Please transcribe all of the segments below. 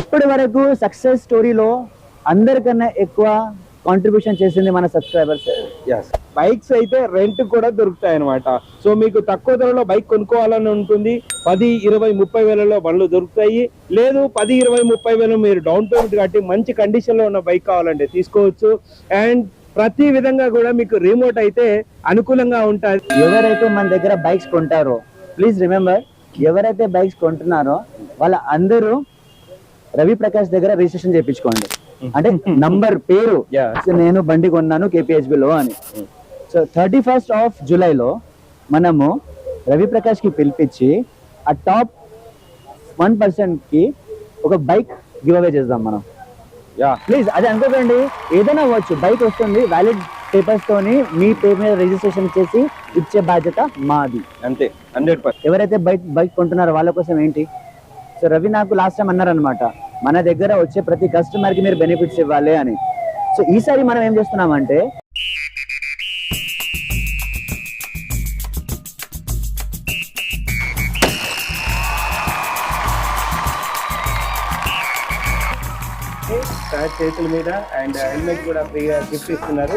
ఇప్పటి వరకు సక్సెస్ స్టోరీలో అందరికన్నా ఎక్కువ కాంట్రిబ్యూషన్ చేసింది మన సబ్స్క్రైబర్స్ బైక్స్ అయితే రెంట్ కూడా దొరుకుతాయి అనమాట సో మీకు తక్కువ ధరలో బైక్ కొనుక్కోవాలని ఉంటుంది. పది ఇరవై ముప్పై వేలలో బండ్లు దొరుకుతాయి. లేదు పది ఇరవై ముప్పై వేలు మీరు డౌన్ పేమెంట్ కట్టి మంచి కండిషన్లో ఉన్న బైక్ కావాలంటే తీసుకోవచ్చు. అండ్ ప్రతి విధంగా కూడా మీకు రిమోట్ అయితే అనుకూలంగా ఉంటుంది. ఎవరైతే మన దగ్గర బైక్స్ కొంటారో ప్లీజ్ రిమెంబర్ ఎవరైతే బైక్స్ కొంటున్నారో వాళ్ళ అందరూ రవి ప్రకాష్ దగ్గర రిజిస్ట్రేషన్ చేయించుకోండి. అంటే నంబర్ పేరు నేను బండి కొన్నాను KPHB లో అని. సో థర్టీ ఫస్ట్ ఆఫ్ జూలైలో మనము రవి ప్రకాష్కి పిలిపించి ఆ టాప్ వన్ పర్సెంట్కి ఒక బైక్ గివ్ అవే చేద్దాం మనం. యా ప్లీజ్ అది అనుకోకండి. ఏదైనా అవ్వచ్చు. బైక్ వస్తుంది వ్యాలిడ్ పేపర్స్ తోని మీ పేరు మీద రిజిస్ట్రేషన్ చేసి ఇచ్చే బాధ్యత మాది. అంతే హండ్రెడ్ ఎవరైతే బైక్ బైక్ కొంటున్నారో వాళ్ళ కోసం ఏంటి? సో రవి నాకు లాస్ట్ టైం అన్నారనమాట మన దగ్గర వచ్చే ప్రతి కస్టమర్కి మీరు బెనిఫిట్స్ ఇవ్వాలి అని. సో ఈసారి మనం ఏం చేస్తున్నామంటే చేతుల మీద అండ్ హెల్మెట్ కూడా ఫ్రీగా గిఫ్ట్ ఇస్తున్నారు.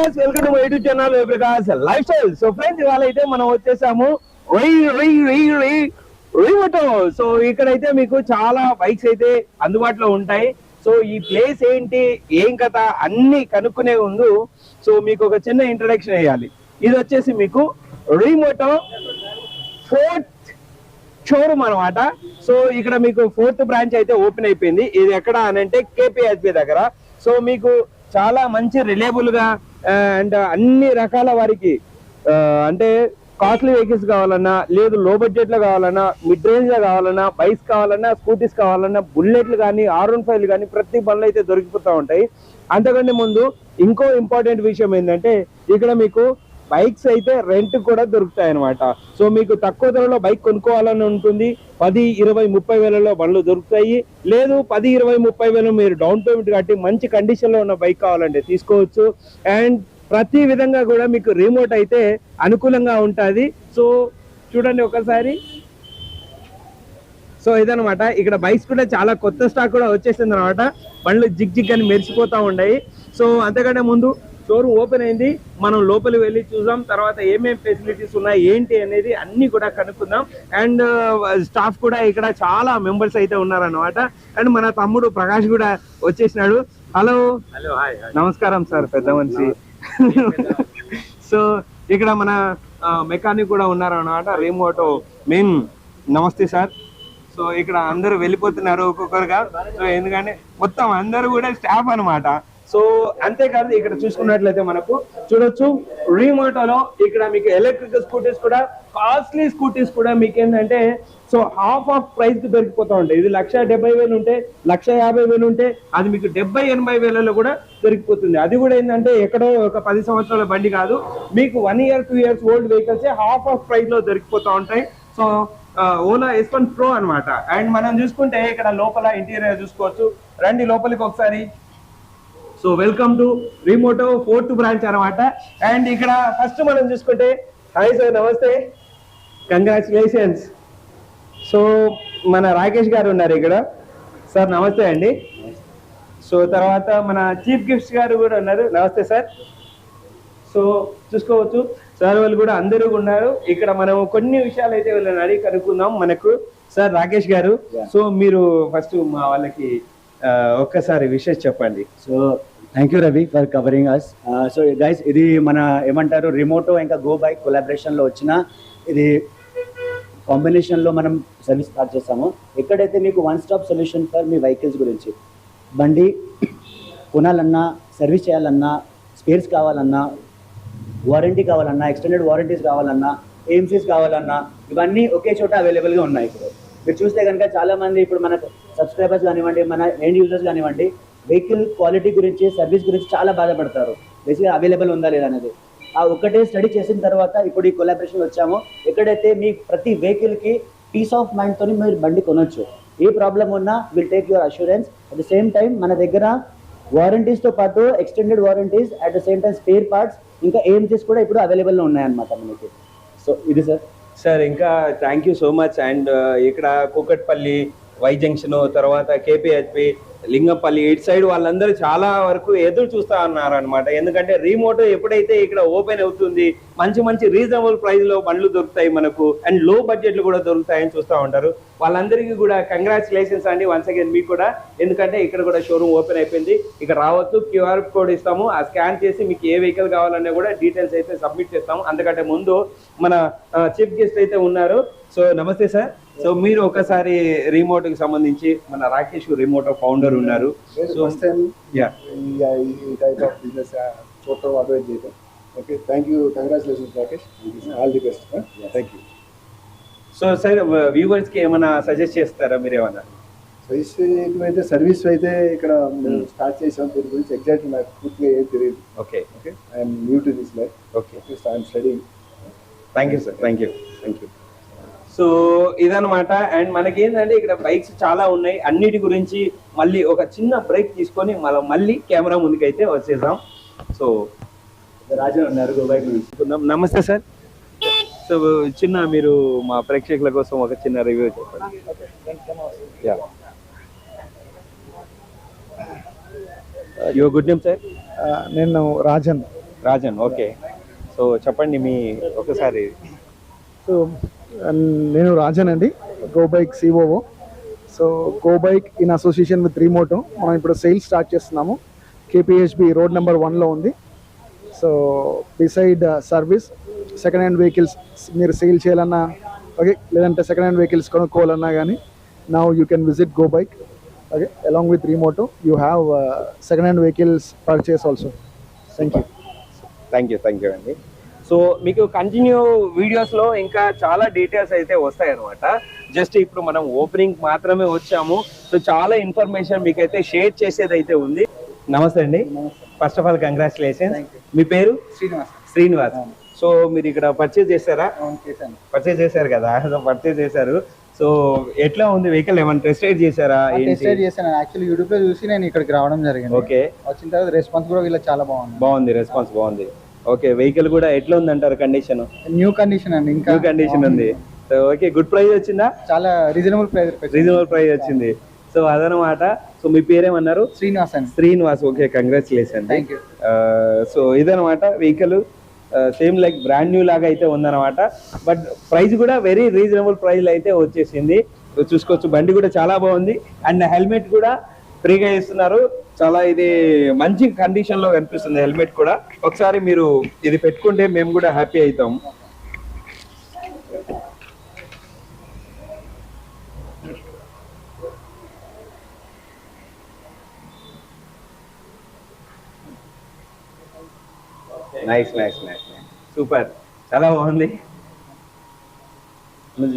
guys welcome to my YouTube channel Prakash lifestyle so friends ఇవాళ అయితే మనం వచ్చేసాము రై రై రై రై రిమోటో సో ఇక్కడైతే మీకు చాలా బైక్స్ అయితే అందుబాటులో ఉంటాయి. సో ఈ ప్లేస్ ఏంటి ఏం కథ అన్ని కనుక్కునే ముందు సో మీకు ఒక చిన్న ఇంట్రడక్షన్ వేయాలి. ఇది వచ్చేసి మీకు రిమోటో ఫోర్త్ షోరూమ్ అనమాట సో ఇక్కడ మీకు ఫోర్త్ బ్రాంచ్ అయితే ఓపెన్ అయిపోయింది. ఇది ఎక్కడ అని అంటే కేపీహెచ్పి దగ్గర. సో మీకు చాలా మంచి రిలేబుల్గా అండ్ అన్ని రకాల వారికి అంటే కాస్ట్లీ వెహికల్స్ కావాలన్నా లేదు లో బడ్జెట్లో కావాలన్నా మిడ్ రేంజ్లో కావాలన్నా బైక్స్ కావాలన్నా స్కూటీస్ కావాలన్నా బుల్లెట్లు కానీ ఆర్ వన్ ఫైవ్ కానీ ప్రతి బండ్లు అయితే దొరికిపోతూ ఉంటాయి. అంతకంటే ముందు ఇంకో ఇంపార్టెంట్ విషయం ఏంటంటే ఇక్కడ మీకు బైక్స్ అయితే రెంట్ కూడా దొరుకుతాయి అనమాట సో మీకు తక్కువ ధరలో బైక్ కొనుక్కోవాలని ఉంటుంది. పది ఇరవై ముప్పై వేలలో బండ్లు దొరుకుతాయి. లేదు పది ఇరవై ముప్పై వేలు మీరు డౌన్ పేమెంట్ కట్టి మంచి కండిషన్లో ఉన్న బైక్ కావాలంటే తీసుకోవచ్చు. అండ్ ప్రతి విధంగా కూడా మీకు రిమోట్ అయితే అనుకూలంగా ఉంటుంది. సో చూడండి ఒకసారి. సో ఇదనమాట ఇక్కడ బైక్స్ కూడా చాలా కొత్త స్టాక్ కూడా వచ్చేసింది అనమాట బండ్లు జిగ్ జిగ్ అని మెరిసిపోతూ ఉన్నాయి. సో అంతకంటే ముందు షోరూమ్ ఓపెన్ అయింది. మనం లోపలి వెళ్ళి చూద్దాం. తర్వాత ఏమేం ఫెసిలిటీస్ ఉన్నాయి ఏంటి అనేది అన్ని కూడా కనుక్కుందాం. అండ్ స్టాఫ్ కూడా ఇక్కడ చాలా మెంబర్స్ అయితే ఉన్నారన్నమాట. అండ్ మన తమ్ముడు ప్రకాష్ కూడా వచ్చేసినాడు. హలో హలో హాయ్ నమస్కారం సార్ పెద్ద మనిషి. సో ఇక్కడ మన మెకానిక్ కూడా ఉన్నారు అనమాట రిమోటో మెయిన్. నమస్తే సార్. సో ఇక్కడ అందరూ వెళ్ళిపోతున్నారు ఒక్కొక్కరుగా. సో ఎందుకంటే మొత్తం అందరూ కూడా స్టాఫ్ అన్నమాట. సో అంతేకాదు ఇక్కడ చూసుకున్నట్లయితే మనకు చూడొచ్చు రీమోటోలో ఇక్కడ మీకు ఎలక్ట్రిక్ స్కూటీస్ కూడా కాస్ట్లీ స్కూటీస్ కూడా మీకు ఏంటంటే సో హాఫ్ ఆఫ్ ప్రైస్కి దొరికిపోతా ఉంటాయి. ఇది లక్ష డెబ్బై వేలు ఉంటే లక్ష యాభై వేలు ఉంటే అది మీకు డెబ్బై ఎనభై వేలలో కూడా దొరికిపోతుంది. అది కూడా ఏంటంటే ఎక్కడో ఒక పది సంవత్సరాల బండి కాదు మీకు one year two years old vehicles half of ప్రైస్లో దొరికిపోతా ఉంటాయి. So Ola S one pro అనమాట అండ్ మనం చూసుకుంటే ఇక్కడ లోపల ఇంటీరియర్ చూసుకోవచ్చు. రండి లోపలికి ఒకసారి. So welcome to Remoto fourth branch అనమాట అండ్ ఇక్కడ ఫస్ట్ మనం చూసుకుంటే హాయ్ సార్ నమస్తే. కంగ్రాచులేషన్స్ సో మన రాకేష్ గారు ఉన్నారు ఇక్కడ. సార్ నమస్తే అండి. సో తర్వాత మన చీఫ్ గిఫ్ట్స్ గారు కూడా ఉన్నారు. నమస్తే సార్. సో చూసుకోవచ్చు సార్ వాళ్ళు కూడా అందరూ ఉన్నారు. ఇక్కడ మనం కొన్ని విషయాలు అయితే వీళ్ళని అడిగి కనుక్కుందాం మనకు. సార్ రాకేష్ గారు. సో మీరు ఫస్ట్ మా వాళ్ళకి ఒక్కసారి విషెస్ చెప్పండి. So thank you Ravi for covering us so guys ఇది మన ఏమంటారు రిమోటో ఇంకా గో బైక్ కొలాబరేషన్లో వచ్చిన ఇది కాంబినేషన్లో మనం సర్వీస్ స్టార్ట్ చేస్తాము. ఎక్కడైతే మీకు వన్ స్టాప్ సొల్యూషన్ ఫర్ మీ వెహికల్స్ గురించి బండి కొనాలన్నా సర్వీస్ చేయాలన్నా స్పేర్స్ కావాలన్నా వారంటీ కావాలన్నా ఎక్స్టెండెడ్ వారంటీస్ కావాలన్నా ఏఎంసీస్ కావాలన్నా ఇవన్నీ ఒకే చోట అవైలబుల్గా ఉన్నాయి ఇప్పుడు. మీరు చూస్తే కనుక చాలామంది ఇప్పుడు మనకు సబ్స్క్రైబర్స్ కానివ్వండి మన ఎండ్ యూజర్స్ కానివ్వండి వెహికల్ క్వాలిటీ గురించి సర్వీస్ గురించి చాలా బాధపడతారు. బేసిక్గా అవైలబుల్ ఉందా లేదా అనేది. ఆ ఒక్కటే స్టడీ చేసిన తర్వాత ఇప్పుడు ఈ కొలాబరేషన్ వచ్చాము. ఎక్కడైతే మీ ప్రతి వెహికల్కి పీస్ ఆఫ్ మైండ్తో మీరు బండి కొనొచ్చు ఏ ప్రాబ్లం ఉన్నా will take your assurance at the same time మన దగ్గర వారంటీస్తో పాటు extended warranties at the same time spare parts ఇంకా ఏఎంసీస్ కూడా ఇప్పుడు అవైలబుల్లో ఉన్నాయన్నమాట మనకి. సో ఇది సార్ సార్ ఇంకా thank you so much and ఇక్కడ కూకట్పల్లి వై జంక్షన్ తర్వాత కేపీహెచ్పి లింగంపల్లి ఇటు సైడ్ వాళ్ళందరూ చాలా వరకు ఎదురు చూస్తా ఉన్నారు అనమాట ఎందుకంటే రీమోట్ ఎప్పుడైతే ఇక్కడ ఓపెన్ అవుతుంది మంచి మంచి రీజనబుల్ ప్రైస్లో బండ్లు దొరుకుతాయి మనకు అండ్లో బడ్జెట్లు కూడా దొరుకుతాయని చూస్తూ ఉంటారు. వాళ్ళందరికీ కూడా కంగ్రాచులేషన్స్ అండి వన్స్ అగైన్ మీకు కూడా. ఎందుకంటే ఇక్కడ కూడా షోరూమ్ ఓపెన్ అయిపోయింది. ఇక్కడ రావచ్చు క్యూఆర్ కోడ్ ఇస్తాము. ఆ స్కాన్ చేసి మీకు ఏ వెహికల్ కావాలన్నా కూడా డీటెయిల్స్ అయితే సబ్మిట్ చేస్తాము. అందుకంటే ముందు మన చీఫ్ గెస్ట్ అయితే ఉన్నారు. సో నమస్తే సార్. సో మీరు ఒకసారి రిమోట్కి సంబంధించి మన రాకేష్ రిమోట్ ఫౌండర్ ఉన్నారు. యా ఈ టైప్ ఆఫ్ బిజినెస్ చూడటం అడ్వైజ్ చేయటం. Okay thank you congratulations Rakesh all the best thank you so sir వ్యూవర్స్కి ఏమైనా సజెస్ట్ చేస్తారా మీరు ఏమన్నా సర్వీస్ అయితే సర్వీస్ అయితే ఇక్కడ స్టార్ట్ చేసాం. దీని గురించి ఎగ్జాక్ట్ నాకు పూర్తిగా ఏం తెలియదు. Okay okay I'm new to this life okay I'm studying thank you sir thank you thank you so ఇదనమాట అండ్ మనకి ఏంటంటే ఇక్కడ బైక్స్ చాలా ఉన్నాయి. అన్నిటి గురించి మళ్ళీ ఒక చిన్న బ్రేక్ తీసుకొని మనం మళ్ళీ కెమెరా ముందుకైతే వచ్చేసాం సో రాజు ఉన్నారు బైక్ అనుకుందాం. నమస్తే సార్. సో చిన్న మీరు మా ప్రేక్షకుల కోసం ఒక చిన్న రివ్యూ చెప్పండి. Yeah. Your good name sir? నేను రాజన్. రాజన్ ఓకే. సో చెప్పండి మీ ఒకసారి. సో నేను రాజన్ అండి go bike COO so go bike in association with Remoto మనం ఇప్పుడు సేల్ స్టార్ట్ చేస్తున్నాము. కేపీహెచ్బి రోడ్ నెంబర్ వన్లో ఉంది. So beside service second hand vehicles మీరు సేల్ చేయాలన్నా ఓకే లేదంటే సెకండ్ హ్యాండ్ వెహికల్స్ కొనుక్కోవాలన్నా కానీ now you can visit go bike okay along with Remoto you have second hand vehicles purchase also thank you thank you thank you అండి so మీకు continue వీడియోస్లో ఇంకా చాలా డీటెయిల్స్ అయితే వస్తాయి అనమాట జస్ట్ ఇప్పుడు మనం ఓపెనింగ్ మాత్రమే వచ్చాము. సో చాలా ఇన్ఫర్మేషన్ మీకు అయితే షేర్ చేసేది అయితే ఉంది. నమస్తే అండి. ఫస్ట్ ఆఫ్ ఆల్ కంగ్రాచులేషన్ మీ పేరు? శ్రీనివాస్. శ్రీనివాస్. సో మీరు ఇక్కడ పర్చేజ్ చేశారా? చేశాను. పర్చేజ్ చేశారు కదా. పర్చేజ్ చేశారు. సో ఎట్లా ఉంది వెహికల్ ఏమైనా టెస్ట్ రైడ్ చేశారా? టెస్ట్ రైడ్ చేశాను. యాక్చువల్లీ యూట్యూబ్లో చూసి నేను ఇక్కడికి రావడం జరిగింది. ఓకే వచ్చిన తర్వాత రెస్పాన్స్ కూడా వీళ్ళకి చాలా బాగుంది. బాగుంది. రెస్పాన్స్ బాగుంది. ఓకే వెహికల్ కూడా ఎట్లా ఉంది అంటారు కండిషన్ న్యూ కండిషన్ అండి ఇంకా న్యూ కండిషన్ ఉంది. సో ఓకే గుడ్ ప్రైస్ వచ్చిందా? చాలా రీజనబుల్ ప్రైస్ రీజనబుల్ ప్రైస్ వచ్చింది. సో అదనమాట. సో మీ పేరేమన్నారు? శ్రీనివాస్ అండి. Srinivas okay congratulation Thank you. So ఇదనమాట vehicle same like brand new లాగా అయితే ఉందన్నమాట బట్ ప్రైస్ కూడా వెరీ రీజనబుల్ ప్రైస్ అయితే వచ్చేసింది. చూసుకోవచ్చు. బండి కూడా చాలా బాగుంది. అండ్ హెల్మెట్ కూడా ఫ్రీగా ఇస్తున్నారు. చాలా ఇది మంచి కండిషన్లో కనిపిస్తుంది హెల్మెట్ కూడా. ఒకసారి మీరు ఇది పెట్టుకుంటే మేము కూడా హ్యాపీ అవుతాం. నైస్ నైస్ నైస్ సూపర్ చాలా బాగుంది.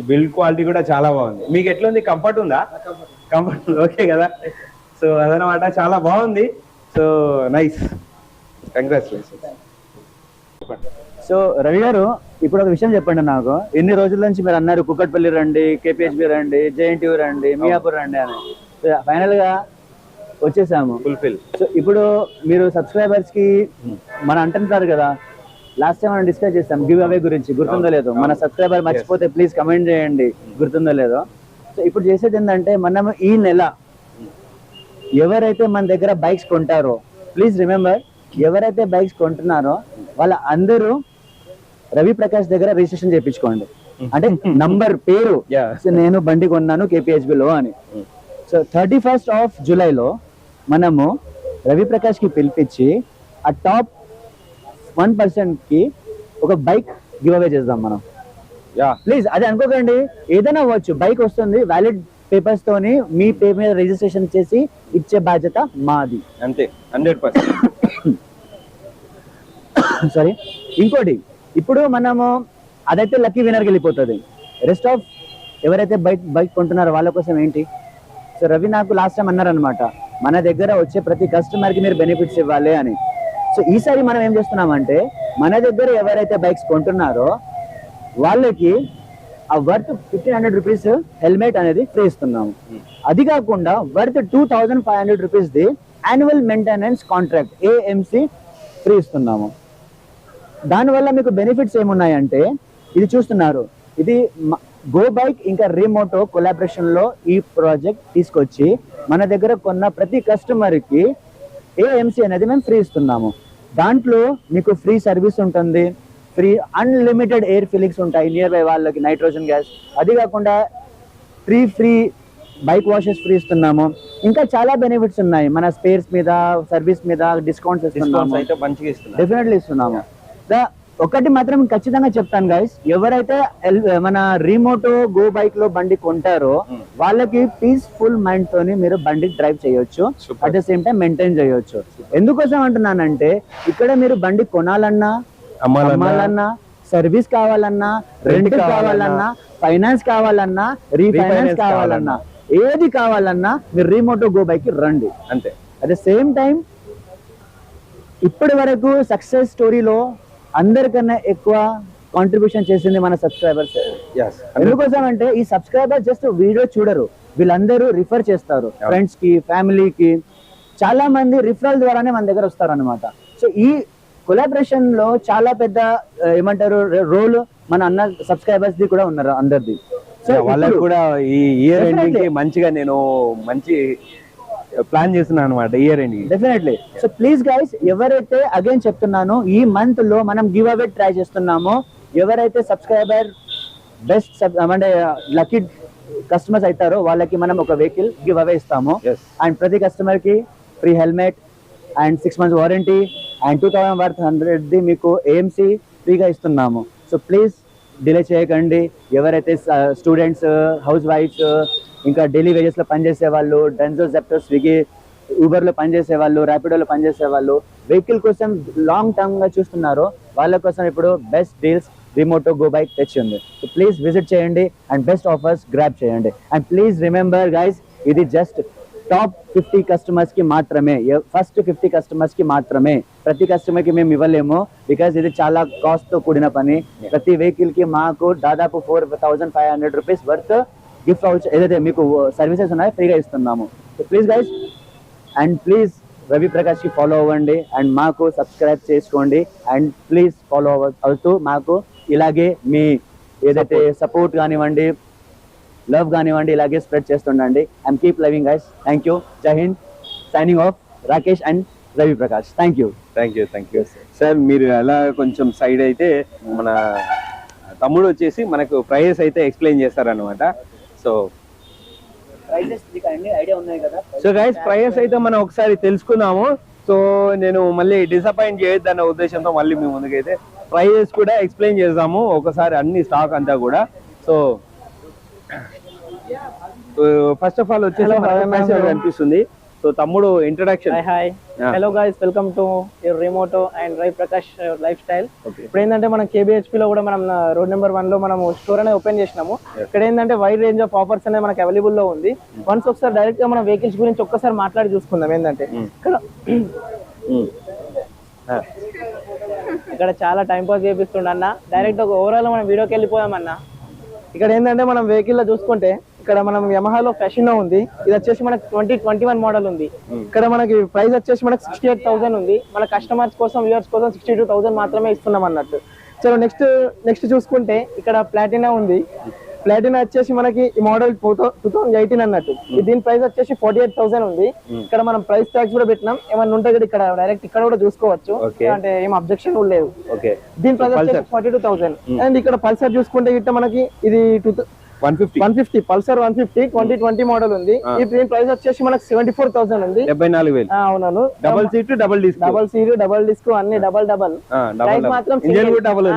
బిల్డ్ క్వాలిటీ కూడా చాలా బాగుంది. మీకు ఎట్లుంది? కంఫర్ట్ ఉందా? కంఫర్ట్ ఓకే కదా. సో అదనమాట. చాలా బాగుంది. So nice. Congratulation so Ravi గారు ఇప్పుడు ఒక విషయం చెప్పండి నాకు. ఎన్ని రోజుల నుంచి మీరు అన్నారు కుక్కట్పల్లి రండి కేపీహెచ్బి రండి జేఎన్టీయూ రండి మియాపూర్ రండి అని. ఫైనల్గా వచ్చేసాము. ఫుల్ఫిల్ సో ఇప్పుడు మీరు సబ్స్క్రైబర్స్కి మన అంటుంటారు కదా లాస్ట్ టైం మనం డిస్కస్ చేస్తాం గివ్ అవే గురించి గుర్తుందో లేదో. మన సబ్స్క్రైబర్ మర్చిపోతే ప్లీజ్ కమెంట్ చేయండి గుర్తుందో లేదో. సో ఇప్పుడు చేసేది ఏంటంటే మనం ఈ నెల ఎవరైతే మన దగ్గర బైక్స్ కొంటారో ప్లీజ్ రిమెంబర్ ఎవరైతే బైక్స్ కొంటున్నారో వాళ్ళ అందరూ రవి ప్రకాష్ దగ్గర రిజిస్ట్రేషన్ చేయించుకోండి. అంటే నంబర్ పేరు. నేను బండి కొన్నాను లో అని. సో థర్టీ ఫస్ట్ ఆఫ్ జూలైలో మనము రవి ప్రకాష్కి పిలిపించి ఆ టాప్ వన్ పర్సెంట్కి ఒక బైక్ గివ్ అవే చేద్దాం మనం. యా ప్లీజ్ అది అనుకోకండి. ఏదైనా అవ్వచ్చు. బైక్ వస్తుంది వ్యాలిడ్ పేపర్స్ తోని మీ పేరు మీద రిజిస్ట్రేషన్ చేసి ఇచ్చే బాధ్యత మాది. అంతే హండ్రెడ్ పర్సెంట్ సారీ ఇంకోటి ఇప్పుడు మనము అదైతే లక్కీ వినర్కి వెళ్ళిపోతుంది. రెస్ట్ ఆఫ్ ఎవరైతే బైక్ బైక్ కొంటున్నారో వాళ్ళ కోసం ఏంటి? సో రవి నాకు లాస్ట్ టైం అన్నారనమాట మన దగ్గర వచ్చే ప్రతి కస్టమర్కి మీరు బెనిఫిట్స్ ఇవ్వాలి అని. సో ఈసారి మనం ఏం చేస్తున్నామంటే మన దగ్గర ఎవరైతే బైక్స్ కొంటున్నారో వాళ్ళకి ఆ worth fifteen hundred rupees helmet అనేది ఫ్రీ ఇస్తున్నాము అది కాకుండా worth two thousand five hundred rupees the annual maintenance contract AMC free ఇస్తున్నాము. దానివల్ల మీకు బెనిఫిట్స్ ఏమున్నాయంటే ఇది చూస్తున్నారు. ఇది గో బైక్ ఇంకా రిమోటో కొలాబరేషన్లో ఈ ప్రాజెక్ట్ తీసుకొచ్చి మన దగ్గర కొన్న ప్రతి కస్టమర్కి ఏఎంసి అనేది మేము ఫ్రీ ఇస్తున్నాము. దాంట్లో మీకు ఫ్రీ సర్వీస్ ఉంటుంది. ఫ్రీ అన్లిమిటెడ్ ఎయిర్ ఫిలింగ్స్ ఉంటాయి నియర్ బై వాళ్ళకి నైట్రోజన్ గ్యాస్. అది కాకుండా free free bike washes free ఇస్తున్నాము. ఇంకా చాలా బెనిఫిట్స్ ఉన్నాయి. మన స్పేర్స్ మీద సర్వీస్ మీద డిస్కౌంట్స్ ఇస్తున్నాము. డెఫినెట్లీ ఇస్తున్నాము. ఒకటి మాత్రం ఖచ్చితంగా చెప్తాను గైస్ ఎవరైతే మన రిమోటో గో బైక్లో బండి కొంటారో వాళ్ళకి పీస్ఫుల్ మైండ్ తోని మీరు బండి డ్రైవ్ చేయొచ్చు. At the same time maintain చేయొచ్చు. ఎందుకోసం అంటున్నానంటే ఇక్కడ మీరు బండి కొనాలన్నా అమ్మాలన్నా, సర్వీస్ కావాలన్నా రెంట్ కావాలన్నా, ఫైనాన్స్ కావాలన్నా రీఫైనాన్స్ కావాలన్నా. ఏది కావాలన్నా మీరు రిమోటో గో బైక్కి రండి. అంతే. అట్ ద సేమ్ టైం ఇప్పటి వరకు సక్సెస్ స్టోరీలో అందరికన్నా ఎక్కువ కాంట్రిబ్యూషన్ చేసింది మన సబ్స్క్రైబర్స్ ఎందుకోసం అంటే ఈ సబ్స్క్రైబర్ జస్ట్ వీడియో చూడరు. వీళ్ళందరూ రిఫర్ చేస్తారు. ఫ్రెండ్స్కి ఫ్యామిలీకి చాలా మంది రిఫరల్ ద్వారానే మన దగ్గర వస్తారు అనమాట సో ఈ కొలాబరేషన్లో చాలా పెద్ద ఏమంటారు రోల్ మన అన్న సబ్స్క్రైబర్స్ ది కూడా ఉన్నారు అందరిది సో వాళ్ళకి కూడా ఈ ఇయర్ ఎండింగ్కి. మంచిగా నేను మంచి ప్లాన్ చేస్తున్నాను అనమాట year ending definitely so please guys ఎవరైతే అగైన్ చెప్తున్నాను ఈ మంత్లో మనం గివ్ అవే ట్రై చేస్తున్నామో ఎవరైతే సబ్స్క్రైబర్ బెస్ట్ అంటే లక్కీ కస్టమర్స్ అవుతారో వాళ్ళకి మనం ఒక వెహికల్ గివ్ అవే ఇస్తాము. అండ్ ప్రతి కస్టమర్కి free helmet and six months warranty and two thousand worth హండ్రెడ్ది మీకు ఏఎంసీ ఫ్రీగా ఇస్తున్నాము. సో ప్లీజ్ డిలే చేయకండి. ఎవరైతే స్టూడెంట్స్ హౌస్ వైఫ్స్ ఇంకా డైలీ వేజెస్లో పనిచేసే వాళ్ళు డెన్జో జెప్టో స్విగ్గీ ఊబర్లో పనిచేసే వాళ్ళు ర్యాపిడోలో పనిచేసే వాళ్ళు వెహికల్ కోసం లాంగ్ టర్మ్గా చూస్తున్నారు చూస్తున్నారో వాళ్ళ కోసం ఇప్పుడు best deals Remoto go bike తెచ్చింది సో ప్లీజ్ విజిట్ చేయండి అండ్ బెస్ట్ ఆఫర్స్ గ్రాప్ చేయండి. అండ్ ప్లీజ్ రిమెంబర్ గైస్ ఇది జస్ట్ టాప్ ఫిఫ్టీ కస్టమర్స్కి మాత్రమే ఫస్ట్ ఫిఫ్టీ కస్టమర్స్కి మాత్రమే. ప్రతి కస్టమర్కి మేము ఇవ్వలేము బికాస్ ఇది చాలా కాస్ట్తో కూడిన పని. ప్రతి వెహికల్కి మాకు దాదాపు four thousand five hundred rupees worth gift out ఏదైతే మీకు సర్వీసెస్ ఉన్నాయో ఫ్రీగా ఇస్తున్నాము. Please guys and please Ravi ప్రకాష్కి follow అవ్వండి అండ్ మాకు సబ్స్క్రైబ్ చేసుకోండి అండ్ ప్లీజ్ ఫాలో అవుతూ మాకు ఇలాగే మీ ఏదైతే సపోర్ట్ కానివ్వండి లవ్ కానివ్వండి ఇలాగే spread చేస్తుండండి. And keep loving guys thank you జై Hind signing off Rakesh and Ravi Prakash thank you thank you thank you sir మీరు అలా కొంచెం సైడ్ అయితే మన తమ్ముడు వచ్చేసి మనకు ప్రైజెస్ అయితే ఎక్స్ప్లెయిన్ చేస్తారనమాట సో సో గైస్ ప్రైజెస్ అయితే మనం ఒకసారి తెలుసుకుందాము. సో నేను మళ్ళీ డిసప్పాయింట్ చేయొద్దన్న ఉద్దేశంతో మళ్ళీ మీ ముందుకైతే ప్రైజెస్ కూడా ఎక్స్ప్లెయిన్ చేద్దాము ఒకసారి అన్ని స్టాక్ అంతా కూడా. సో ఫస్ట్ ఆఫ్ ఆల్ వచ్చేసి. కనిపిస్తుంది సో తమ్ముడు introduction hi. Hello guys welcome to your Remoto and Ravi Prakash lifestyle. ఇప్పుడు ఏంటంటే మనం KBHP లో కూడా మనం రోడ్ నెంబర్ వన్లో మనం స్టోర్ అనేది ఓపెన్ చేసినాము. ఇక్కడ ఏంటంటే వైడ్ రేంజ్ ఆఫ్ ఆఫర్స్ అనేది మనకి అవైలబుల్లో ఉంది. వన్స్ ఒకసారి డైరెక్ట్గా మనం వెహికల్స్ గురించి ఒక్కసారి మాట్లాడి చూసుకుందాం. ఏంటంటే ఇక్కడ ఇక్కడ చాలా టైం పాస్ చేపిస్తుండ డైరెక్ట్ ఒక ఓవరాల్ మనం వీడియోకి వెళ్ళిపోయాం అన్న. ఇక్కడ ఏంటంటే మనం వెహికల్లో చూసుకుంటే ఇక్కడ మనం యమహాలో ఫ్యాషన్ ఉంది. ఇది వచ్చేసి మనకి ట్వంటీ ట్వంటీ వన్ మోడల్ ఉంది ఇక్కడ మనకి ప్రైస్ వచ్చేసి మనకి సిక్స్టీ ఎయిట్ థౌసండ్ ఉంది. మన కస్టమర్స్ కోసం వ్యూవర్స్ కోసం సిక్స్టీ టూ థౌసండ్ మాత్రమే ఇస్తున్నాం అన్నట్టు. చలో నెక్స్ట్ నెక్స్ట్ చూసుకుంటే ఇక్కడ ప్లాటినా ఉంది. ప్లాటినా వచ్చేసి మనకి ఈ మోడల్ టూ థౌసండ్ ఎయిటీన్ అన్నట్టు. ఈ దీని ప్రైస్ వచ్చేసి ఫార్టీ ఎయిట్ థౌసండ్ ఉంది ఇక్కడ మనం ప్రైస్ ట్యాక్స్ కూడా పెట్టినాం. ఏమన్నా ఉంటే కూడా ఇక్కడ డైరెక్ట్ ఇక్కడ కూడా చూసుకోవచ్చు. అంటే ఏం అబ్జెక్షన్ కూడా లేదు దీని ప్రైస్ వచ్చేసి ఫార్టీ టూ థౌసండ్ అండ్ ఇక్కడ పల్సర్ చూసుకుంటే గిట్ట మనకి ఇది two one fifty. One fifty. Pulsar one fifty twenty twenty model ఉంది. ఈ దీని ప్రైస్ వచ్చేసి మనకి సెవెంటీ ఫోర్ థౌసండ్ ఉంది. డెబ్బై నాలుగు వేలు. ఆ, అవునవును. Double seat double disc. Double seat double disc అన్ని డబల్ డబల్. ప్రైస్ మాత్రం డబల్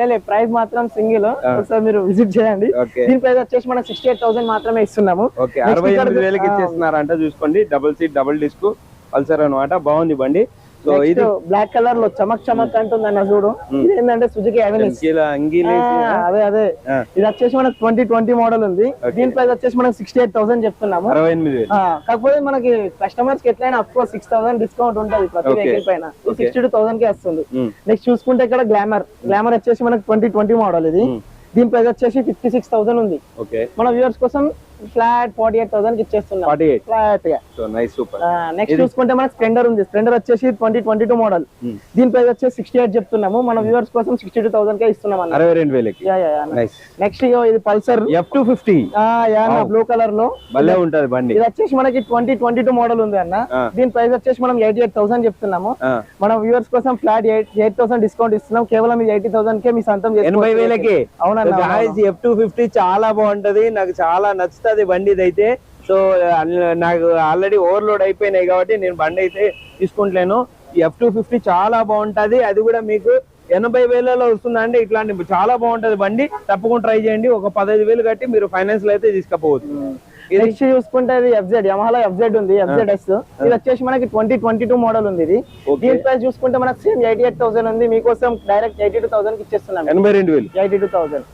లేదు ప్రైస్ మాత్రం సింగిల్. ఒకసారి మీరు విజిట్ చేయండి. దీని ప్రైస్ వచ్చేసి మనకి సిక్స్టీ ఎయిట్ థౌసండ్ మాత్రమే ఇస్తున్నాము. అరవై ఎనిమిది వేలకి ఇచ్చేస్తున్నారంట చూసుకోండి. Double seat double disc Pulsar అన్నమాట. బాగుంది బండి. బ్లాక్ కలర్లో చమక్ చమక్ అంటుంది అన్న చూడు ఇది ఏంటంటే సుజుకి అదే అదే. ఇది వచ్చేసి మనకి ట్వంటీ ట్వంటీ మోడల్ ఉంది. దీని ప్రైస్ వచ్చేసి మనకి సిక్స్టీ ఎయిట్ థౌసండ్ చెప్తున్నాము కాకపోతే మనకి కస్టమర్స్కి ఎట్లయినా of course six thousand discount ఉంటుంది ప్రతి. వెహికల్ పైన. సిక్స్టీ టూ థౌసండ్కి వస్తుంది. నెక్స్ట్ చూసుకుంటే ఇక్కడ గ్లామర్ గ్లామర్ వచ్చేసి మనకి ట్వంటీ ట్వంటీ మోడల్ ఇది. దీని ప్రైస్ వచ్చేసి ఫిఫ్టీ సిక్స్ థౌసండ్ ఉంది మన వ్యూవర్స్ కోసం ఫ్లాట్ ఫార్టీ ఎయిట్ థౌసండ్ ఇచ్చేస్తున్నాం. Forty eight. ఫ్లాట్గా సో నైస్ సూపర్ నెక్స్ట్ చూసుకుంటే మనకి స్ప్లెండర్ ఉంది. స్ప్లెండర్ వచ్చేసి ట్వంటీ ట్వంటీ టూ మోడల్ దీని ప్రైస్ వచ్చేసి సిక్స్టీ ఎయిట్ చెప్తున్నాము. మన వ్యూవర్స్ కోసం సిక్స్టీ టూ థౌసండ్ కే ఇస్తున్నాం అన్న. అరవై రెండు వేలకి నెక్స్ట్ ఇది Pulsar F two fifty blue కలర్లో. భలే ఉంటది బండి. ఇది వచ్చేసి మనకి ట్వంటీ ట్వంటీ టూ మోడల్ ఉంది అన్న. దీని ప్రైస్ వచ్చేసి మనం ఎయిటీ ఎయిట్ థౌసండ్ చెప్తున్నాము మన వ్యూవర్స్ కోసం flat eight eight thousand discount ఇస్తున్నాం కేవలం ఇది ఎయిటీ థౌసండ్ కే మీ సొంతం. ఎనభై వేలకి. అవునన్న. ఎఫ్ టూ ఫిఫ్టీ చాలా బాగుంటది. నాకు చాలా నచ్చుతుంది. బండి ఇదైతే సో నాకు ఆల్రెడీ ఓవర్లోడ్ అయిపోయినాయి కాబట్టి నేను బండి అయితే తీసుకుంటలేను ఎఫ్ టూ ఫిఫ్టీ చాలా బాగుంటది. అది కూడా మీకు ఎనభై వేలలో వస్తుందండి ఇట్లాంటి చాలా బాగుంటది బండి. తప్పకుండా ట్రై చేయండి. ఒక పదహైదు వేలు కట్టి మీరు ఫైనాన్స్లో అయితే తీసుకపోవచ్చు. నెక్స్ట్ చూసుకుంటే ఎఫ్జెడ్ యమహాలో ఎఫ్జెడ్ ఉంది. ఎఫ్జెడ్ ఎస్ ఇది వచ్చేసి మనకి ట్వంటీ ట్వంటీ టూ మోడల్ ఉంది ఇది. దీని ప్రైస్ చూసుకుంటే మనకి సేమ్ ఎయిటీ ఎయిట్ థౌసండ్ ఉంది. మీకోసం డైరెక్ట్ ఎయిటీ టూ థౌసండ్కి ఇచ్చేస్తున్నాం ఎనభై రెండు వేలు. ఎయిటీ టూ థౌసండ్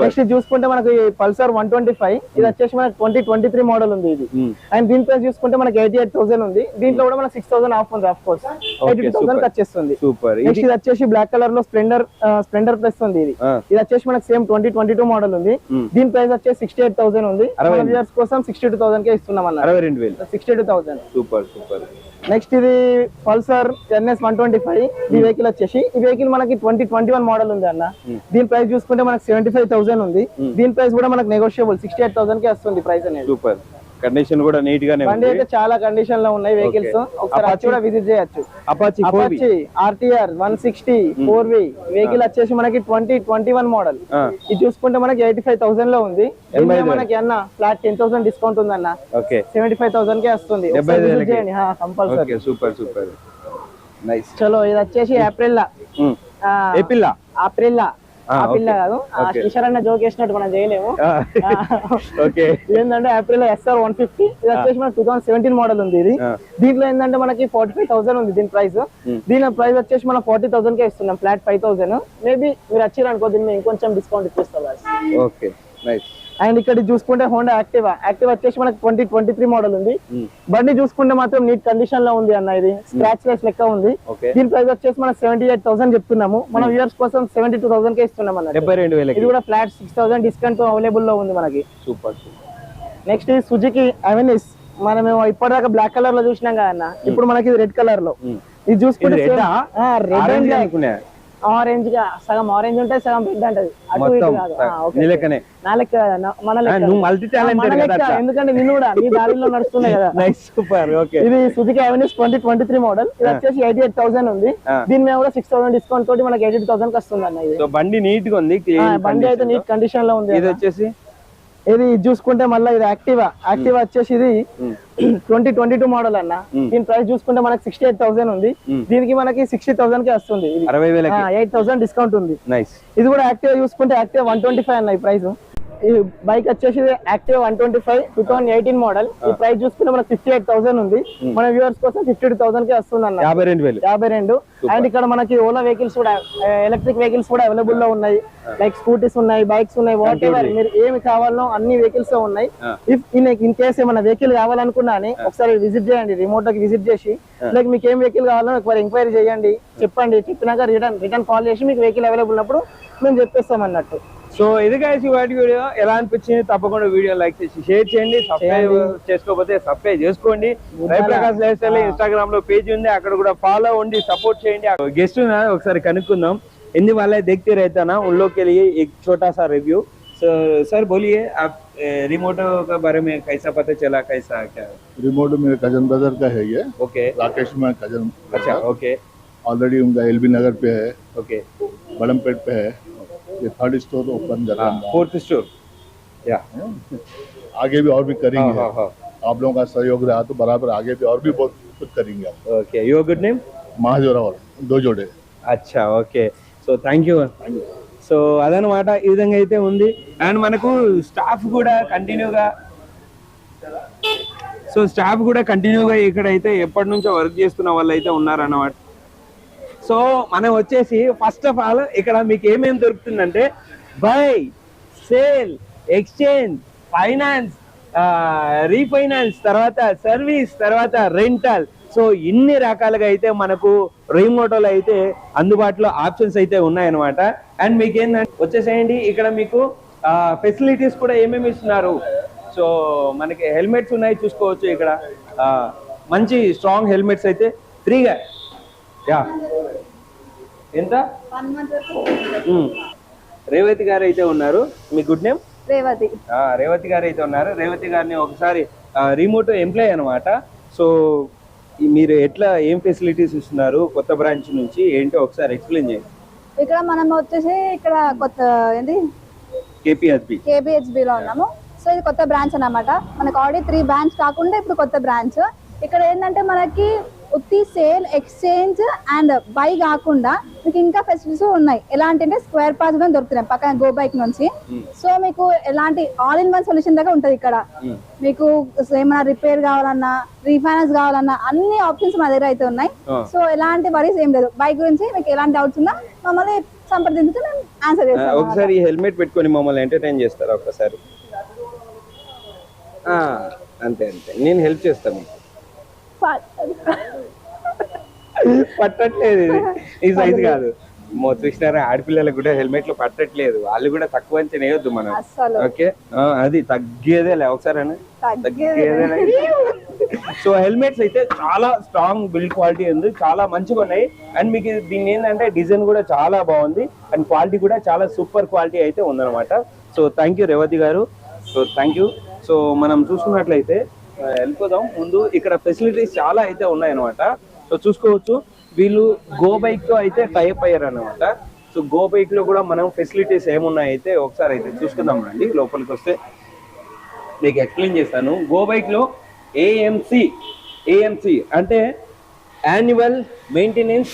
నెక్స్ట్ చూసుకుంటే మనకి పల్సర్ వన్ ట్వంటీ ఫైవ్. ఇది వచ్చేసి మనకి ట్వంటీ ట్వంటీ త్రీ మోడల్ ఉంది ఇది. అండ్ దీని ప్రైస్ చూసుకుంటే మనకి ఎయిటీ ఎయిట్ థౌసండ్ ఉంది. దీంట్లో కూడా మనకి సిక్స్ థౌసండ్ ఆఫ్ ఉంది ఆఫ్ కోర్స్ ఎయిటీ థౌసండ్. వచ్చేస్తుంది. సూపర్ నెక్స్ట్ ఇది వచ్చేసి బ్లాక్ కలర్లో స్ప్లెండర్ స్ప్లెండర్ ప్లస్ ఉంది ఇది. ఇది వచ్చేసి మనకి same twenty twenty two model ఉంది దీని ప్రైస్ వచ్చేసి సిక్స్టీ ఎయిట్ థౌసండ్ ఉంది కోసం సిక్స్టీ టూ థౌసండ్ కే ఇస్తున్నాం అన్న sixty two thousand super super next ఇది Pulsar NS one twenty five ఈ వెహికల్ వచ్చేసి ఈ వెహికల్ మనకి ట్వంటీ ట్వంటీ వన్ మోడల్ ఉంది అన్న. దీని ప్రైస్ చూసుకుంటే మనకి సెవెంటీ ఫైవ్ థౌసండ్ ఉంది. దీని ప్రైస్ కూడా మనకి నెగోషియబుల్ సిక్స్టీ ఎయిట్ థౌసండ్కి వస్తుంది ప్రైస్ అనేది. సూపర్ కండిషన్ కూడా నీట్ గానే బండి అయితే చాలా కండిషన్లో ఉన్నాయి వెహికల్స్ ఒకసారి కూడా విజిట్ చేయొచ్చు. Apache Apache RTR one sixty four V vehicle వచ్చేసి మనకి ట్వంటీ ట్వంటీ వన్ మోడల్ ఇది చూసుకుంటే మనకి ఎయిటీ ఫైవ్ థౌసండ్లో ఉంది. మనకి అన్న ఫ్లాట్ టెన్ థౌసండ్ డిస్కౌంట్ ఉంది అన్న ఓకే సెవెంటీ ఫైవ్ థౌసండ్ కే వస్తుంది. చేయండి. Compulsory okay super super nice చలో ఇది వచ్చేసి ఏప్రిల్ లా. ఏ పిల్ల ఆప్రిల్ లా. ఆ, okay. కాదు. కిషోర్ అన్న జోక్ వేసినట్టు మనం చేయలేము. ఏంటంటే ఏప్రిల్ ఎస్ఆర్ వన్ ఫిఫ్టీ ఇది వచ్చేసి మనకి టూ థౌసండ్ సెవెంటీన్ మోడల్ ఉంది ఇది. దీంట్లో ఏంటంటే మనకి ఫార్టీ ఫైవ్ థౌసండ్ ఉంది దీని ప్రైస్ దీని ప్రైస్ వచ్చేసి మనం ఫార్టీ థౌసండ్ కే ఇస్తున్నాం ఫ్లాట్ ఫైవ్ థౌసండ్ మేబీ మీరు వచ్చారు అనుకో దీన్ని ఇంకొంచెం డిస్కౌంట్ ఇప్పిస్తాం ఓకే. నైస్ అండ్ ఇక్కడ చూసుకుంటే హోండా యాక్టివా యాక్టివా వచ్చేసి మనకి ట్వంటీ ట్వంటీ త్రీ మోడల్ ఉంది బండి చూసుకుంటే మాత్రం నీట్ కండిషన్లో ఉంది అన్న ఇది. స్క్రాచ్ లెస్ లెక్క ఉంది. దీని ప్రైస్ వచ్చేసి మనం సెవెంటీ ఎయిట్ థౌసండ్ చెప్తున్నాము. మన వ్యూవర్స్ కోసం సెవెంటీ టూ థౌసండ్ కే ఇస్తున్నాం అన్నట్టు. డెబ్బై రెండు వేలకి. ఇది కూడా ఫ్లాట్ సిక్స్ థౌసండ్ డిస్కౌంట్ అవైలబుల్లో ఉంది మనకి. సూపర్ నెక్స్ట్ సుజుకి అవెనిస్ మనం ఇప్పటిదాకా బ్లాక్ కలర్లో చూసినాం కదా అన్న. ఇప్పుడు మనకి ఇది రెడ్ కలర్లో. ఇది చూసుకుంటే ఇది? రెడ్ అండ్ ఆరెంజ్గా సగం ఆరెంజ్ ఉంటే సగం రెడ్ అంటది. అటు ఇటు కాదు. ఆ, okay. నీ లెక్కనే. నా లెక్క కాదు, నా- మన ఆ, లెక్క. నువ్వు మల్టీ ఆ, టాలెంటెడ్ మన కదా లెక్క అట్లా. ఎందుకంటే నేను కూడా నీ దారిలో నడుస్తున్నాయి కదా. నైస్ సూపర్ ఓకే ఇది Suzuki Avenis twenty twenty three model ఇది వచ్చేసి ఎయిటీ ఎయిట్ థౌసండ్ ఉంది. ఆ. దీని మీద కూడా సిక్స్ థౌసండ్ డిస్కౌంట్ తోటి మనకి ఎయిటీ థౌసండ్ వస్తుంది అన్న ఇది. సో బండి నీట్గా ఉంది ఆ, clean బండి అయితే condition నీట్ కండిషన్లో ఉంది. ఇది అన్న. వచ్చేసి? ఇది చూసుకుంటే మళ్ళీ ఇది యాక్టివా? యాక్టివా వచ్చేసి ఇది ట్వంటీ ట్వంటీ టూ మోడల్ అన్న. దీని ప్రైస్ చూసుకుంటే మనకి సిక్స్టీ ఎయిట్ థౌసండ్ ఉంది దీనికి మనకి సిక్స్టీ థౌసండ్కి వస్తుంది. ఎయిట్ థౌసండ్ డిస్కౌంట్ ఉంది. ఇది కూడా యాక్టివ్ చూసుకుంటే యాక్టివ్ వన్ ట్వంటీ ఫైవ్ అన్న ఈ ప్రైస్. ఈ బైక్ వచ్చేసి Activa one twenty five two thousand eighteen model. ఈ ప్రైస్ చూసుకుంటే మనకి ఫిఫ్టీ ఎయిట్ థౌసండ్ ఉంది మన వ్యూవర్స్ కోసం ఫిఫ్టీ టూ థౌసండ్కి వస్తుంది అన్న యాభై రెండు వేలు. యాభై రెండు. అండ్ ఇక్కడ మనకి ఓలా వెహికల్స్ కూడా ఎలక్ట్రిక్ వెహికల్స్ కూడా అవైలబుల్లో ఉన్నాయి. లైక్ స్కూటీస్ ఉన్నాయి బైక్స్ ఉన్నాయి వాట్ ఎవర్ మీరు ఏమి కావాలనో అన్ని వెహికల్స్ ఉన్నాయి. ఇఫ్ ఇన్ ఇన్ కేస్ ఏమైనా వెహికల్ కావాలనుకున్నా అని ఒకసారి విజిట్ చేయండి రిమోట్లోకి విజిట్ చేసి. లైక్ మీకు ఏం వెహికల్ కావాలో ఒకసారి ఎంక్వైరీ చేయండి. చెప్పండి చెప్పినాక రిటర్న్ రిటర్న్ కాల్ చేసి మీకు వెహికల్ అవైలబుల్ ఉన్నప్పుడు మేము చెప్పేస్తాం అన్నట్టు. సో ఇది guys వాటి వీడియో ఎలా అనిపించింది తప్పకుండా వీడియో లైక్ చేసి షేర్ చేయండి సబ్స్క్రైబ్ చేసుకోకపోతే సబ్స్క్రైబ్ చేసుకోండి రవిప్రకాష్ లైఫ్ స్టైల్ ఇన్స్టాగ్రామ్ లో పేజ్ ఉంది అక్కడ కూడా ఫాలో ఉండి సపోర్ట్ చేయండి గెస్ట్ ఒకసారి కనుక్కుందాం ఎన్ని వాళ్ళ देखते रहता ना उन लोग के लिए एक छोटा सा रिव्यू सर सर बोलिए आप रिमोट के बारे में कैसा पता चला कैसा क्या रिमोट मेरे कजन ब्रदर का है ये ओके राकेश में कजन अच्छा ओके ऑलरेडी उनका एलबी नगर पे है ओके बड़मपेट पे है ये थर्ड स्टोर ओपन कर रहा है फोर्थ स्टोर या आगे भी और भी हाँ करेंगे हाँ हाँ आप लोगों का सहयोग रहा तो बराबर आगे भी और भी बहुत कुछ करेंगे आप ఓకే యువర్ గుడ్ నేమ్ महाजोरावर दो जोड़े అచ్చా okay so thank you so అదనమాట ఈ విధంగా అయితే ఉంది అండ్ మనకు స్టాఫ్ కూడా కంటిన్యూగా సో స్టాఫ్ కూడా కంటిన్యూగా ఇక్కడ అయితే ఎప్పటి నుంచో వర్క్ చేస్తున్న వాళ్ళు అయితే ఉన్నారన్నమాట సో మనం వచ్చేసి ఫస్ట్ ఆఫ్ ఆల్ ఇక్కడ మీకు ఏమేమి దొరుకుతుందంటే buy sale exchange finance refinance తర్వాత సర్వీస్ తర్వాత రెంటల్ సో ఇన్ని రకాలుగా అయితే మనకు రీమోటోలు అయితే అందుబాటులో ఆప్షన్స్ అయితే ఉన్నాయన్నమాట. అండ్ మీకు ఏంటంటే వచ్చేసేయండి. ఇక్కడ మీకు ఫెసిలిటీస్ కూడా ఏమేమి ఇస్తున్నారు? సో మనకి హెల్మెట్స్ ఉన్నాయి చూసుకోవచ్చు ఇక్కడ. మంచి స్ట్రాంగ్ హెల్మెట్స్ అయితే. ఫ్రీగా యా ఎంత. రేవతి గారు అయితే ఉన్నారు. మీ గుడ్ నేమ్? రేవతి. రేవతి గారు అయితే ఉన్నారు. రేవతి గారిని ఒకసారి రిమోట్ ఎంప్లాయ్ అనమాట సో మీరు ఎట్లా ఏం ఫెసిలిటీస్ ఇస్తున్నారు కొత్త బ్రాంచ్ నుంచి? ఏంటో ఒకసారి ఎక్స్ప్లెయిన్ చేయండి. ఇక్కడ మనం వచ్చేసి ఇక్కడ కొత్త ఏంది? కేపీహెచ్బి KBHB లో ఉన్నాము. సో ఇది కొత్త బ్రాంచ్ అన్నమాట. మనకు ఆల్రెడీ త్రీ బ్రాంచ్ కాకుండా ఇప్పుడు కొత్త బ్రాంచ్ ఇక్కడ ఏంటంటే మనకి ఉత్తి సేల్ ఎక్స్చేంజ్ అండ్ బై కాకుండా మీకు ఇంకా ఫెసిలిటీస్ ఉన్నాయి. ఎలాంటి అంటే స్క్వేర్ పార్ట్స్ కూడా దొరుకుతున్నాయి. పక్కన గో బైక్ నుంచి. సో మీకు ఎలాంటి ఆల్ ఇన్ వన్ సొల్యూషన్ దాకా ఉంటుంది ఇక్కడ. మీకు ఏమైనా రిపేర్ కావాలన్నా రీఫైనాన్స్ కావాలన్నా అన్ని ఆప్షన్స్ మా దగ్గర అయితే ఉన్నాయి. సో ఎలాంటి వరీస్ ఏం లేదు. బైక్ గురించి మీకు ఎలాంటి డౌట్స్ ఉన్నా మమ్మల్ని సంప్రదించితే మేము ఆన్సర్ చేస్తాం. ఒకసారి హెల్మెట్ పెట్టుకొని మమ్మల్ని ఎంటర్టైన్ చేస్తారా ఒక్కసారి ఆ, అంతే అంతే. నేను హెల్ప్ చేస్తాను పట్టట్లేదు. ఇది. ఈ సైజ్ కాదు. మో చూసినారా? ఆడపిల్లలకు కూడా హెల్మెట్లు పట్టట్లేదు. వాళ్ళు కూడా తక్కువ వేయొద్దు మనం. ఓకే? అది తగ్గేదేలే ఒకసారి అని తగ్గేదేలే. సో హెల్మెట్స్ అయితే చాలా స్ట్రాంగ్ బిల్డ్ క్వాలిటీ ఉంది. చాలా మంచిగా ఉన్నాయి. అండ్ మీకు దీని ఏంటంటే డిజైన్ కూడా చాలా బాగుంది. అండ్ క్వాలిటీ కూడా చాలా సూపర్ క్వాలిటీ అయితే ఉందన్నమాట. సో థ్యాంక్ యూ రేవతి గారు. సో థ్యాంక్ యూ సో మనం చూసుకున్నట్లయితే వెళ్ళిపోదాం. ముందు ఇక్కడ ఫెసిలిటీస్ చాలా అయితే ఉన్నాయన్నమాట. సో చూసుకోవచ్చు. వీళ్ళు గో బైక్తో అయితే టైప్ అయ్యారు అనమాట సో గో బైక్లో కూడా మనం ఫెసిలిటీస్ ఏమున్నాయి అయితే ఒకసారి అయితే చూసుకుందాం రండి. లోపలికి వస్తే మీకు ఎక్స్ప్లెయిన్ చేస్తాను. గో బైక్లో ఏఎంసి ఏఎంసి అంటే యాన్యువల్ మెయింటెనెన్స్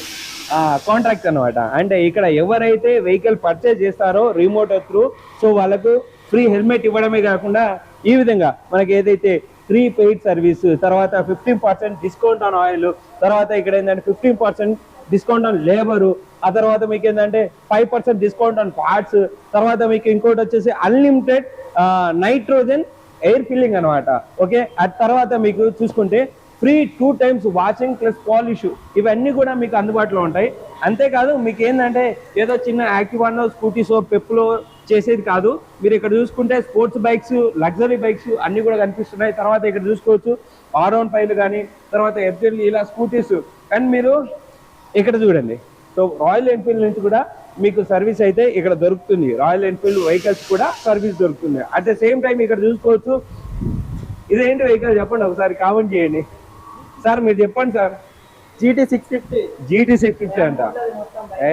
కాంట్రాక్ట్ అన్నమాట. అంటే ఇక్కడ ఎవరైతే వెహికల్ పర్చేజ్ చేస్తారో రిమోట్ త్రూ సో వాళ్ళకు ఫ్రీ హెల్మెట్ ఇవ్వడమే కాకుండా ఈ విధంగా మనకి ఏదైతే ఫ్రీ పెయిడ్ సర్వీస్ తర్వాత fifteen percent discount on oil తర్వాత ఇక్కడ ఏంటంటే fifteen percent discount on labour ఆ తర్వాత మీకు ఏంటంటే five percent discount on parts తర్వాత మీకు ఇంకోటి వచ్చేసి అన్లిమిటెడ్ నైట్రోజన్ ఎయిర్ ఫిల్లింగ్ అనమాట ఓకే? ఆ తర్వాత మీకు చూసుకుంటే free two times washing plus polish ఇవన్నీ కూడా మీకు అందుబాటులో ఉంటాయి. అంతేకాదు మీకు ఏంటంటే ఏదో చిన్న యాక్టివానో స్కూటీసో పెప్పులో చేసేది కాదు. మీరు ఇక్కడ చూసుకుంటే స్పోర్ట్స్ బైక్స్ లగ్జరీ బైక్స్ అన్ని కూడా కనిపిస్తున్నాయి. తర్వాత ఇక్కడ చూసుకోవచ్చు ఆర్ వన్ ఫైవ్ కానీ తర్వాత ఎఫ్జెడ్లు ఇలా స్కూటీస్. అండ్ మీరు ఇక్కడ చూడండి. సో రాయల్ ఎన్ఫీల్డ్ నుంచి కూడా మీకు సర్వీస్ అయితే ఇక్కడ దొరుకుతుంది. రాయల్ ఎన్ఫీల్డ్ వెహికల్స్ కూడా సర్వీస్ దొరుకుతుంది. అట్ ద సేమ్ టైం ఇక్కడ చూసుకోవచ్చు. ఇదేంటి వెహికల్? చెప్పండి ఒకసారి కామెంట్ చేయండి. సార్ మీరు చెప్పండి sir. GT six fifty GT six fifty అంట. ఏ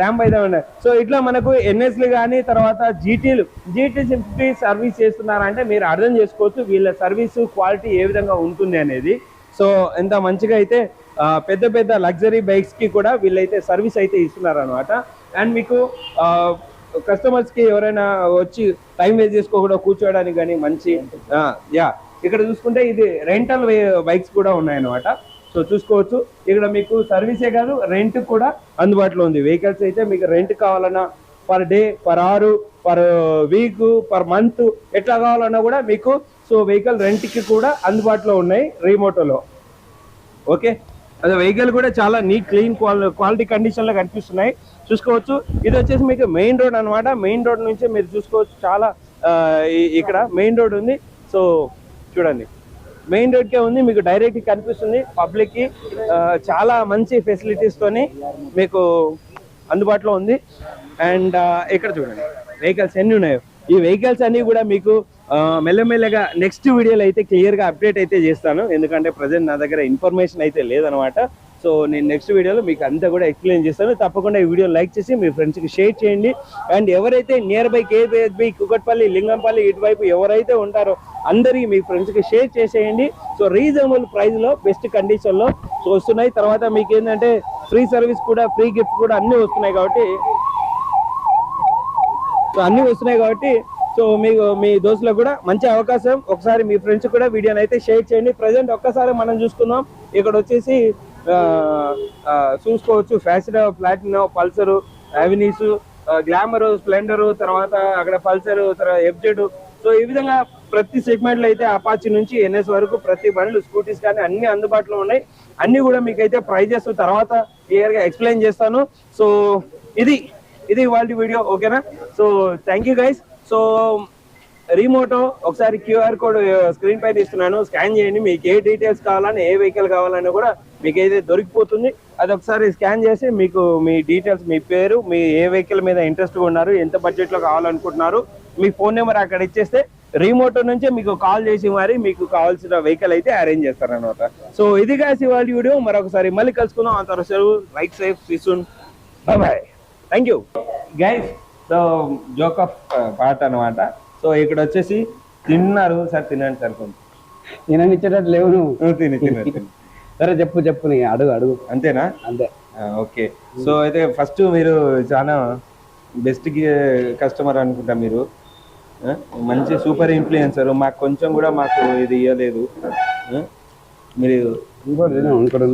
ర్యామ్ అయితే ఉన్నాయి సో ఇట్లా మనకు ఎన్ఎస్లు కానీ తర్వాత జీటీలు జీటీ ఫిఫ్టీ సర్వీస్ చేస్తున్నారంటే మీరు అర్థం చేసుకోవచ్చు వీళ్ళ సర్వీస్ క్వాలిటీ ఏ విధంగా ఉంటుంది అనేది. సో ఎంత మంచిగా అయితే పెద్ద పెద్ద లగ్జరీ బైక్స్కి కూడా వీళ్ళైతే సర్వీస్ అయితే ఇస్తున్నారు అనమాట అండ్ మీకు కస్టమర్స్కి ఎవరైనా వచ్చి టైం వేస్ట్ చేసుకోకుండా కూర్చోవడానికి కానీ మంచి యా. ఇక్కడ చూసుకుంటే ఇది రెంటల్ బైక్స్ కూడా ఉన్నాయన్నమాట. సో చూసుకోవచ్చు. ఇక్కడ మీకు సర్వీసే కాదు రెంట్ కూడా అందుబాటులో ఉంది. వెహికల్స్ అయితే మీకు రెంట్ కావాలన్నా per day per hour per week per month ఎట్లా కావాలన్నా కూడా మీకు సో వెహికల్ రెంట్కి కూడా అందుబాటులో ఉన్నాయి రీమోటోలో ఓకే అదే వెహికల్ కూడా చాలా నీట్ క్లీన్ క్వాలిటీ కండిషన్లో కనిపిస్తున్నాయి. చూసుకోవచ్చు. ఇది వచ్చేసి మీకు మెయిన్ రోడ్ అన్నమాట. మెయిన్ రోడ్ నుంచే మీరు చూసుకోవచ్చు. చాలా ఇక్కడ మెయిన్ రోడ్ ఉంది. సో చూడండి. మెయిన్ రోడ్ కే ఉంది మీకు డైరెక్ట్ కనిపిస్తుంది. పబ్లిక్కి చాలా మంచి ఫెసిలిటీస్ తోని మీకు అందుబాటులో ఉంది. అండ్ ఇక్కడ చూడండి వెహికల్స్ ఎన్ని ఉన్నాయో. ఈ వెహికల్స్ అన్ని కూడా మీకు మెల్లమెల్లగా నెక్స్ట్ వీడియోలో అయితే క్లియర్గా అప్డేట్ అయితే చేస్తాను. ఎందుకంటే ప్రజెంట్ నా దగ్గర ఇన్ఫర్మేషన్ అయితే లేదనమాట. సో నేను నెక్స్ట్ వీడియోలో మీకు అంతా కూడా ఎక్స్ప్లెయిన్ చేస్తాను. తప్పకుండా ఈ వీడియో లైక్ చేసి మీ ఫ్రెండ్స్కి షేర్ చేయండి. అండ్ ఎవరైతే near by KPHB Kukatpally Lingampally ఇటువైపు ఎవరైతే ఉంటారో అందరికీ మీ ఫ్రెండ్స్కి షేర్ చేసేయండి. సో రీజనబుల్ ప్రైస్లో బెస్ట్ కండిషన్లో సో వస్తున్నాయి. తర్వాత మీకు ఏంటంటే ఫ్రీ సర్వీస్ కూడా ఫ్రీ గిఫ్ట్ కూడా అన్నీ వస్తున్నాయి కాబట్టి సో అన్నీ వస్తున్నాయి కాబట్టి సో మీకు మీ దోస్తులకు కూడా మంచి అవకాశం. ఒకసారి మీ ఫ్రెండ్స్ కూడా వీడియోని అయితే షేర్ చేయండి. ప్రజెంట్ ఒక్కసారి మనం చూసుకుందాం. ఇక్కడ వచ్చేసి చూసుకోవచ్చు. Passion Platina Pulsar Avengers Glamour Splendor తర్వాత అక్కడ పల్సర్ తర్వాత ఎఫ్జెడ్ సో ఈ విధంగా ప్రతి సెగ్మెంట్లో అయితే అపాచి నుంచి ఎన్ఎస్ వరకు ప్రతి బండ్లు స్కూటీస్ కానీ అన్ని అందుబాటులో ఉన్నాయి. అన్ని కూడా మీకు అయితే ప్రైజెస్ తర్వాత క్లియర్గా ఎక్స్ప్లెయిన్ చేస్తాను. సో ఇది ఇది వాళ్ళ వీడియో ఓకేనా so thank you guys so రిమోటో ఒకసారి క్యూఆర్ కోడ్ స్క్రీన్ పైన ఇస్తున్నాను స్కాన్ చేయండి. మీకు ఏ డీటెయిల్స్ కావాలని ఏ వెహికల్ కావాలని కూడా మీకు ఏదైతే దొరికిపోతుంది అది ఒకసారి స్కాన్ చేసి మీకు మీ డీటెయిల్స్ మీ పేరు మీ ఏ వెహికల్ మీద ఇంట్రెస్ట్ ఉన్నారు ఎంత బడ్జెట్లో కావాలనుకుంటున్నారు మీ ఫోన్ నెంబర్ అక్కడ ఇచ్చేస్తే రిమోట్ నుంచే మీకు కాల్ చేసి మరి మీకు కావాల్సిన వెహికల్ అయితే అరేంజ్ చేస్తారనమాట సో ఇది కాసి వాళ్ళ వీడియో. మరొకసారి మళ్ళీ కలుసుకుందాం. ఆ తర్వాత ride safe see soon bye thank you guys the joke of part అనమాట సో ఇక్కడ వచ్చేసి తిన్నారు సార్ తినండి సార్ కొంచెం. నేను ఇచ్చేటట్టు లేవు నువ్వు. తిని తిను. సరే చెప్పు చెప్పు నీ అడుగు అడుగు. అంతేనా? అంతే. ఓకే. సో అయితే ఫస్ట్ మీరు చాలా బెస్ట్ కస్టమర్ అనుకుంటా మీరు. మంచి సూపర్ ఇన్ఫ్లుయెన్సర్. మాకు కొంచెం కూడా మాకు ఇది ఇవ్వలేదు మీరు.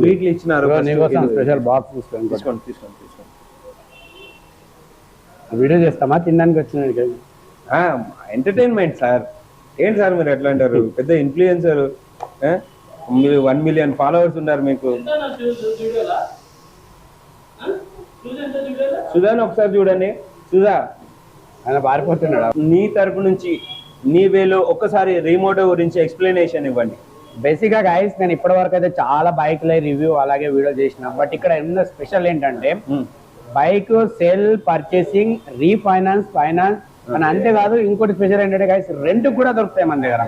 స్వీట్లు ఇచ్చినారు. స్పెషల్ బాక్స్ తీసుకోండి. తీసుకోండి తీసుకోండి వీడియో చేస్తామా? తినడానికి వచ్చిన ఎంటర్టైన్మెంట్ సార్ ఏంటి సార్ మీరు ఎట్లా అంటారు? పెద్ద ఇన్ఫ్లుయెన్సర్ మీరు వన్ మిలియన్ ఫాలోవర్స్ ఉన్నారు మీకు. సుధాని ఒకసారి చూడండి. సుధా ఆయన పారిపోతున్నాడు? నీ తరపు నుంచి నీ వేలో ఒక్కసారి రిమోట్ గురించి ఎక్స్ప్లెనేషన్ ఇవ్వండి. బేసిక్గా గైస్ నేను ఇప్పటి వరకు అయితే చాలా బైక్ లై రివ్యూ అలాగే వీడియో చేసిన. బట్ ఇక్కడ ఉన్న స్పెషల్ ఏంటంటే bike sale purchasing refinance finance అని అంతేకాదు ఇంకోటి స్పెషల్ ఏంటంటే గైస్ రెంట్ కూడా దొరుకుతాయి మన దగ్గర.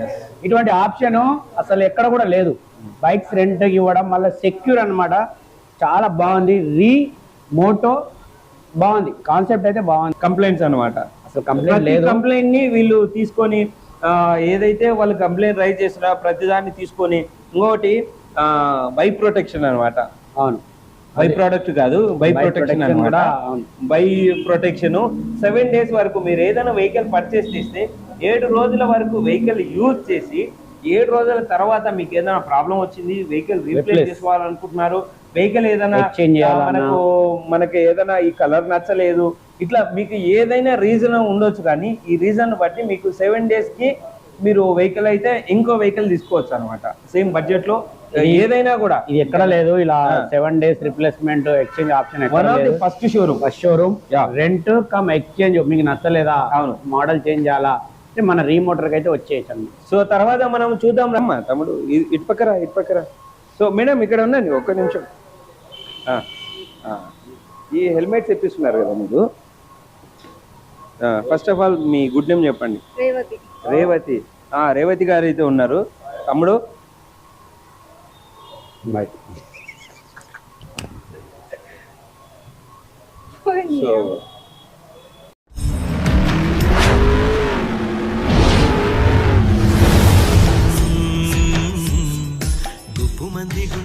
ఇటువంటి ఆప్షన్ అసలు ఎక్కడ కూడా లేదు. బైక్స్ రెంట్ ఇవ్వడం మళ్ళీ సెక్యూర్ అన్నమాట. చాలా బాగుంది. రీ మోటో బాగుంది. కాన్సెప్ట్ అయితే బాగుంది. కంప్లైంట్స్ అన్నమాట. అసలు కంప్లైంట్ లేదు. కంప్లైంట్ని వీళ్ళు తీసుకొని ఏదైతే వాళ్ళు కంప్లైంట్ రైజ్ చేసినా ప్రతిదాన్ని తీసుకొని ఇంకొకటి బై ప్రొటెక్షన్ అన్నమాట. అవును. బై ప్రోడక్ట్ కాదు బై ప్రొటెక్షన్ అనమాట. బై ప్రొటెక్షన్ సెవెన్ డేస్ వరకు మీరు ఏదైనా వెహికల్ పర్చేస్ చేస్తే ఏడు రోజుల వరకు వెహికల్ యూజ్ చేసి ఏడు రోజుల తర్వాత మీకు ఏదైనా ప్రాబ్లం వచ్చింది వెహికల్ రీప్లేస్. చేసుకోవాలనుకుంటున్నారు వెహికల్ ఏదైనా. మనకు మనకి ఏదైనా ఈ కలర్ నచ్చలేదు ఇట్లా మీకు ఏదైనా రీజన్ ఉండొచ్చు కానీ ఈ రీజన్ బట్టి మీకు సెవెన్ డేస్కి మీరు వెహికల్ అయితే ఇంకో వెహికల్ తీసుకోవచ్చు అనమాట సేమ్ బడ్జెట్లో ఏదైనా కూడా. ఇది ఎక్కడ లేదు. ఇలా. Seven days replacement exchange option first showroom first showroom. Rent cum exchange మీకు నచ్చలేదా? అవును. మోడల్ చేంజ్ చేయాలా? అంటే మన రీమోటర్కి అయితే వచ్చేయచ్చండి. సో తర్వాత మనం చూద్దాం రమ్మా తమ్ముడు. ఇ- ఇటు పక్కరా ఇటు పక్కరా? సో మేడం ఇక్కడ ఉండండి ఒక్క నిమిషం. ఆ, ఆ. ఈ హెల్మెట్స్ తెప్పిస్తున్నారు కదా మీరు? ఫస్ట్ ఆఫ్ ఆల్ మీ గుడ్ నేమ్ చెప్పండి. రేవతి. రేవతి. ఆ రేవతి గారు అయితే ఉన్నారు. తమ్ముడు సో గుప్పు మంది గుండెలోన